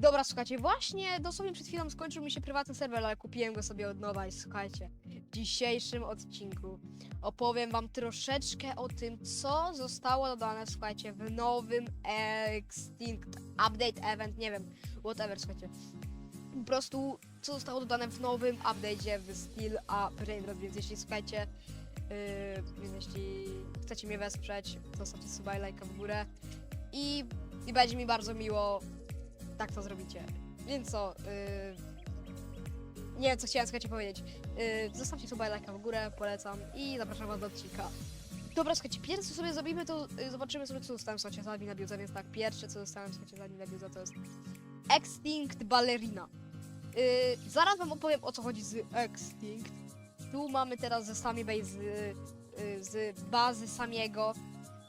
Dobra, słuchajcie, właśnie dosłownie przed chwilą skończył mi się prywatny serwer, ale kupiłem go sobie od nowa i słuchajcie, w dzisiejszym odcinku opowiem wam troszeczkę o tym, co zostało dodane, słuchajcie, w nowym Extinct Update Event, nie wiem, whatever, słuchajcie. Po prostu, co zostało dodane w nowym update'cie w Steel a Brainrot, więc jeśli, słuchajcie, yy, jeśli chcecie mnie wesprzeć, to zostawcie suba i lajka w górę i, i będzie mi bardzo miło, tak to zrobicie. Więc co, yy, nie wiem co chciałem słuchajcie powiedzieć. Yy, zostawcie suba i lajka w górę, polecam i zapraszam was do odcinka. Dobra, słuchajcie, pierwsze co sobie zrobimy, to yy, zobaczymy sobie co dostałem, słuchajcie, za admina Biuza, więc tak, pierwsze co dostałem, słuchajcie, za admina Biuza to jest Extinct Ballerina. Yy, zaraz wam opowiem o co chodzi z Extinct. Tu mamy teraz ze Sami Base z, yy, z bazy Samiego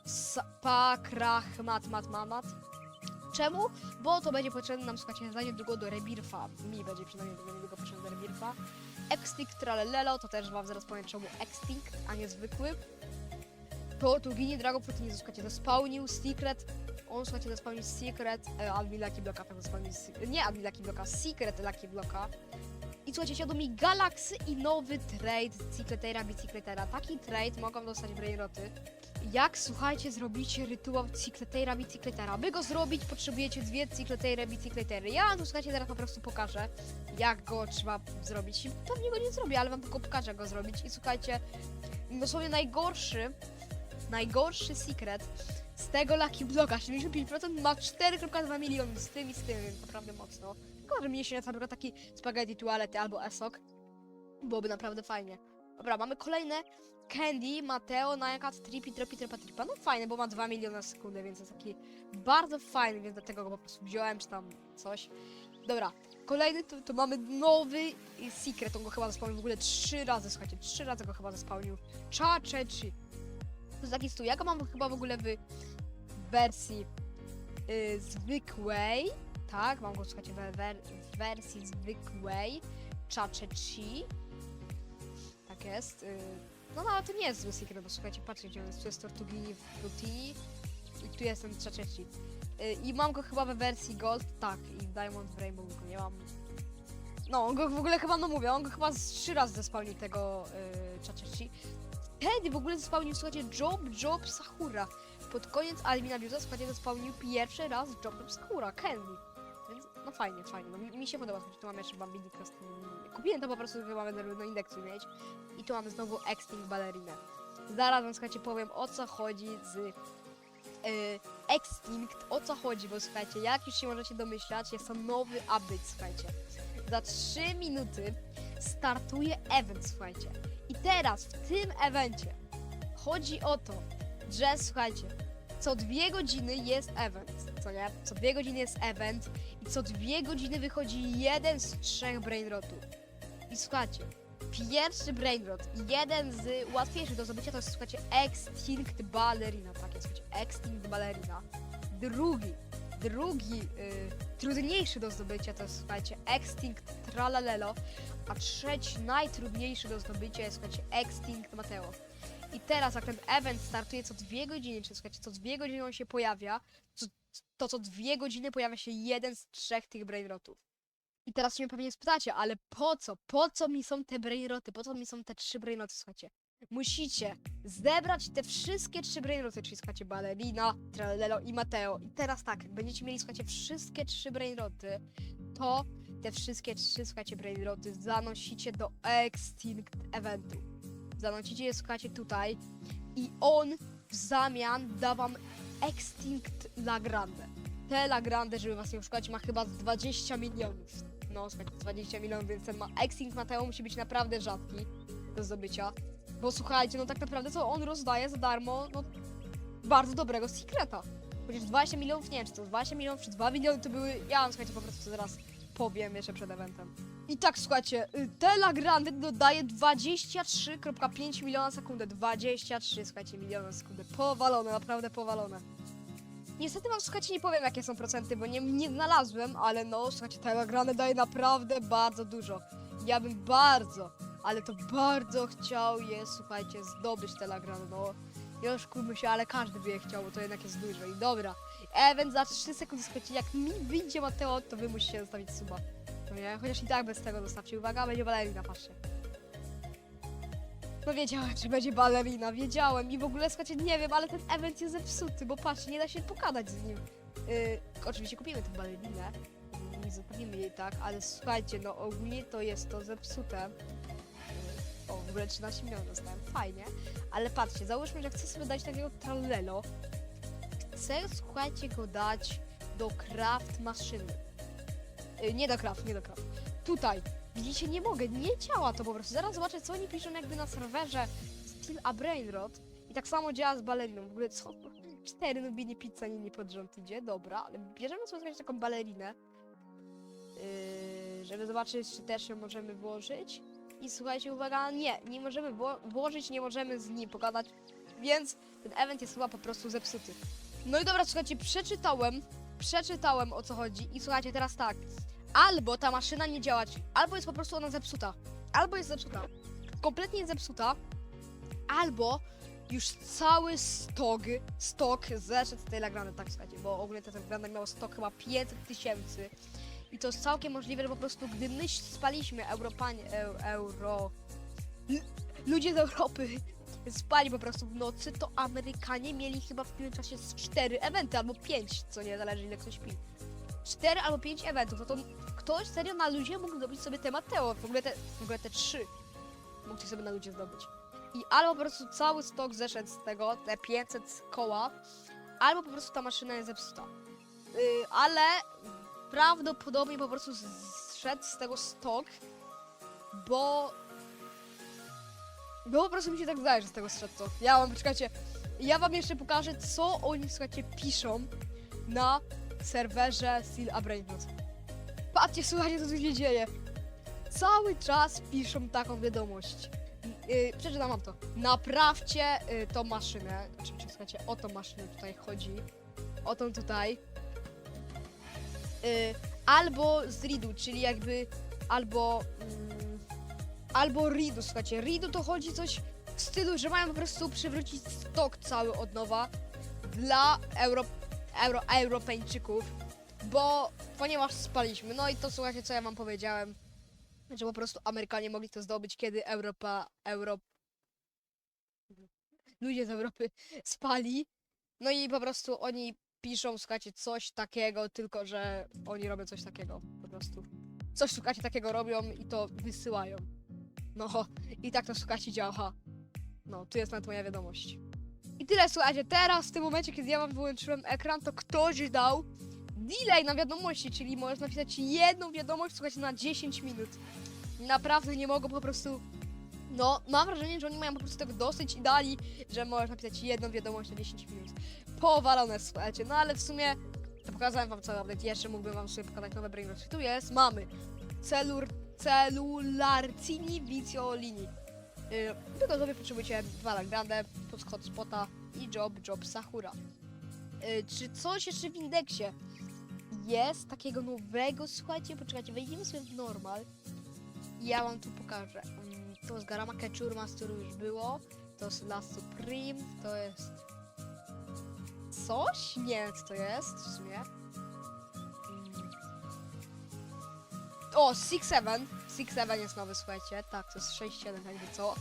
Spakrach Mat Mat Mamat. Czemu? Bo to będzie potrzebne nam, słuchajcie, za niedługo do Rebirfa. Mi będzie przynajmniej za niedługo potrzebne do Rebirfa. Extinct Tralelelo, to też wam zaraz powiem czemu Extinct, a nie zwykły. To tu ginie Dragon Protein, słuchajcie, zespałnił Secret. On, słuchajcie, zespałnił Secret, e, Admin Lucky Blocka, tak nie Admin Lucky Blocka, Secret Lucky Blocka. I słuchajcie, siadł mi Galaxy i nowy trade Secretera Bicicletera. Taki trade mogą dostać Brainroty. Jak, słuchajcie, zrobicie rytuał Cicletera Bicicletera? By go zrobić, potrzebujecie dwie Cicletery Bicicletery. Ja tu, słuchajcie, zaraz po prostu pokażę, jak go trzeba zrobić. Pewnie go nie zrobię, ale wam tylko pokażę, jak go zrobić. I słuchajcie, dosłownie najgorszy, najgorszy secret z tego Lucky Blocka, 75% ma 4,2 miliony z tym i z tym, naprawdę mocno. Tylko, że mnie się na taki spaghetti toalety albo esok. Byłoby naprawdę fajnie. Dobra, mamy kolejne Candy, Mateo, Najakat, Trippy, Tropi, Trepa, Tripa. No fajne, bo ma 2 miliony na sekundę, więc jest taki bardzo fajny, więc dlatego go po prostu wziąłem, czy tam coś. Dobra, kolejny to, to mamy nowy Secret, on go chyba zespałnił w ogóle 3 razy, słuchajcie, 3 razy go chyba zespałnił. Cha, Che, Chi. To jest taki stół, ja go mam chyba w ogóle w wersji y, zwykłej, tak, mam go, słuchajcie, w, w wersji zwykłej, Cha, Che, Chi. Tak jest. y, no, no ale to nie jest zły secret, bo słuchajcie, patrzcie, on jest. Tu jest Tortugini w Frutini i tu jestem Chachechi. Y, I mam go chyba we wersji Gold, tak, i Diamond w Rainbow go nie mam. No, on go w ogóle chyba, no mówię, on go chyba z trzy razy zespałnił tego y, Chachechi. Wtedy w ogóle zespałnił, słuchajcie, Job, Job, Sakura. Pod koniec Almina Biuza, słuchajcie, zespałnił pierwszy raz Job, Job, Sakura, Candy. No fajnie, fajnie, no mi, mi się podoba, słuchajcie, tu mamy jeszcze Bambidika z. Kupiłem to po prostu, żeby mamy do, indeksu mieć. I tu mamy znowu Extinct Ballerinę. Zaraz wam słuchajcie powiem o co chodzi z y, Extinct, o co chodzi, bo słuchajcie, jak już się możecie domyślać, jest to nowy update, słuchajcie. Za 3 minuty startuje event, słuchajcie. I teraz w tym evencie chodzi o to, że słuchajcie, co dwie godziny jest event, co nie? Co dwie godziny jest event i co dwie godziny wychodzi jeden z trzech brainrotów. I słuchajcie, Pierwszy Brainrot, jeden z łatwiejszych do zdobycia to jest, słuchajcie, Extinct Ballerina, tak jest, słuchajcie, Extinct Ballerina. Drugi, drugi, y, trudniejszy do zdobycia to jest, słuchajcie, Extinct Tralalelo, a trzeci, najtrudniejszy do zdobycia jest, słuchajcie, Extinct Mateo. I teraz, jak ten event startuje co dwie godziny, czy słuchajcie, co dwie godziny on się pojawia, to, co dwie godziny pojawia się jeden z trzech tych Brainrotów. I teraz mnie pewnie spytacie, ale po co? Po co mi są te brainroty? Po co mi są te trzy brainroty, słuchajcie? Musicie zebrać te wszystkie trzy brainroty, czyli słuchajcie, Ballerina, Tralelo i Mateo. I teraz tak, jak będziecie mieli, słuchajcie, wszystkie trzy brainroty, to te wszystkie trzy, słuchajcie, brainroty zanosicie do Extinct Eventu. Zanosicie je, słuchajcie, tutaj i on w zamian da wam Extinct Lagrande. Te Lagrande, żeby was nie oszukać, ma chyba z 20 milionów. No, słuchajcie, 20 milionów, więc ten ma Extinct Mateo musi być naprawdę rzadki do zdobycia. Bo słuchajcie, no tak naprawdę to on rozdaje za darmo, no, bardzo dobrego secreta. Chociaż 20 milionów, nie wiem, czy to 20 milionów, czy 2 miliony to były, ja wam, słuchajcie, po prostu zaraz powiem jeszcze przed eventem. I tak, słuchajcie, y, dodaje 23,5 miliona na sekundę. 23, słuchajcie, miliony na sekundę. Powalone, naprawdę powalone. Niestety wam, słuchajcie, nie powiem jakie są procenty, bo nie, nie znalazłem, ale no, słuchajcie, ta grane daje naprawdę bardzo dużo. Ja bym bardzo, ale to bardzo chciał je, słuchajcie, zdobyć te lagrany, no. Nie oszukujmy się, ale każdy by je chciał, bo to jednak jest dużo. I dobra, event za 3 sekundy, słuchajcie, jak mi wyjdzie Mateo, to wy musicie zostawić suba. No nie? Chociaż i tak bez tego zostawcie. Uwaga, będzie balerina, patrzcie. No wiedziałem, czy będzie balerina, wiedziałem i w ogóle, słuchajcie, nie wiem, ale ten event jest zepsuty, bo patrzcie, nie da się pogadać z nim. Yy, oczywiście kupimy tę balerinę, nie zapewnimy jej tak, ale słuchajcie, no ogólnie to jest to zepsute. O, w ogóle 13 milionów dostałem, fajnie, ale patrzcie, załóżmy, że chcę sobie dać takiego trallelo. Chcę, słuchajcie, go dać do craft maszyny. Yy, nie do craft, nie do craft. Tutaj, widzicie, nie mogę, nie działa to po prostu. Zaraz zobaczę, co oni piszą jakby na serwerze Steel a Brainrot. I tak samo działa z baleriną. W ogóle co? Cztery nubini pizza nie, nie pod rząd idzie, dobra, ale bierzemy sobie jakąś taką balerinę. Yy, żeby zobaczyć, czy też ją możemy włożyć. I słuchajcie, uwaga, nie, nie możemy wło- włożyć, nie możemy z nim pogadać, więc ten event jest chyba po prostu zepsuty. No i dobra, słuchajcie, przeczytałem, przeczytałem o co chodzi i słuchajcie, teraz tak, albo ta maszyna nie działa, albo jest po prostu ona zepsuta, albo jest zepsuta, kompletnie zepsuta, albo już cały stok, stok zeszedł z tej Lagrandy, tak słuchajcie, bo ogólnie ta Lagranda miała stok chyba 500 tysięcy. I to jest całkiem możliwe, że po prostu gdy my spaliśmy Europanie, eu, euro, ludzie z Europy spali po prostu w nocy, to Amerykanie mieli chyba w tym czasie z 4 eventy albo 5, co nie zależy ile ktoś śpi. 4 albo 5 eventów, no to ktoś serio na ludzie mógł zdobyć sobie te Mateo, w ogóle te, w ogóle te 3 mógł sobie na ludzie zdobyć. I albo po prostu cały stok zeszedł z tego, te 500 koła, albo po prostu ta maszyna jest zepsuta. Yy, ale prawdopodobnie po prostu zszedł z tego stok, bo... Bo po prostu mi się tak zdaje, że z tego zszedł to. Ja wam, poczekajcie, ja wam jeszcze pokażę, co oni, słuchajcie, piszą na serwerze Steel a Brainrot. Patrzcie, słuchajcie, co tu się dzieje. Cały czas piszą taką wiadomość. Yy, przeczytam wam to. Naprawcie yy, tą maszynę. Oczywiście, słuchajcie, o tą maszynę tutaj chodzi. O tą tutaj. Yy, albo z Ridu, czyli jakby albo mm, albo Ridu, słuchajcie. Ridu to chodzi coś w stylu, że mają po prostu przywrócić stok cały od nowa dla Euro, Euro, Europejczyków, bo ponieważ spaliśmy. No i to słuchajcie, co ja wam powiedziałem, że po prostu Amerykanie mogli to zdobyć, kiedy Europa, Europ... ludzie z Europy spali. No i po prostu oni piszą, słuchajcie, coś takiego, tylko że oni robią coś takiego, po prostu. Coś, słuchajcie, takiego robią i to wysyłają. No, i tak to, słuchajcie, działa. No, tu jest nawet moja wiadomość. Tyle, słuchajcie, teraz w tym momencie, kiedy ja wam wyłączyłem ekran, to ktoś dał delay na wiadomości, czyli możesz napisać jedną wiadomość, słuchajcie, na 10 minut. Naprawdę nie mogą po prostu... No, mam wrażenie, że oni mają po prostu tego dosyć i dali, że możesz napisać jedną wiadomość na 10 minut. Powalone, słuchajcie, no ale w sumie to pokazałem wam cały update, jeszcze mógłbym wam sobie pokazać nowe brainroty. Tu jest, mamy celur, celularcini viciolini. Yy, tylko sobie potrzebujecie dwa Lagrande, plus hotspota i job, job Sahura. Yy, czy coś jeszcze w indeksie jest takiego nowego? Słuchajcie, poczekajcie, wejdziemy sobie w normal. Ja wam tu pokażę. Mm, To jest Garama Keczurma, z którym już było. To jest La Supreme, to jest coś? Nie wiem, co to jest w sumie. Mm. O, 6-7. 6-7 jest nowy, słuchajcie. Tak, to jest 6-7 jakby co.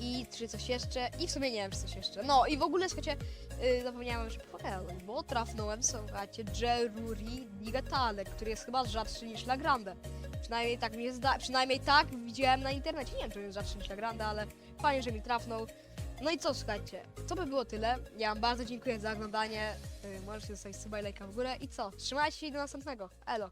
I czy coś jeszcze? I w sumie nie wiem, czy coś jeszcze. No i w ogóle, słuchajcie, yy, zapomniałem, że powiedziałem, bo trafnąłem, słuchajcie, Jeruri Digatale, który jest chyba rzadszy niż Lagrande. Przynajmniej tak mi zda- przynajmniej tak widziałem na internecie. Nie wiem, czy jest rzadszy niż Lagrande, ale fajnie, że mi trafnął. No i co, słuchajcie, to by było tyle. Ja wam bardzo dziękuję za oglądanie. Yy, możecie zostawić suba i lajka w górę. I co, trzymajcie się i do następnego. Elo.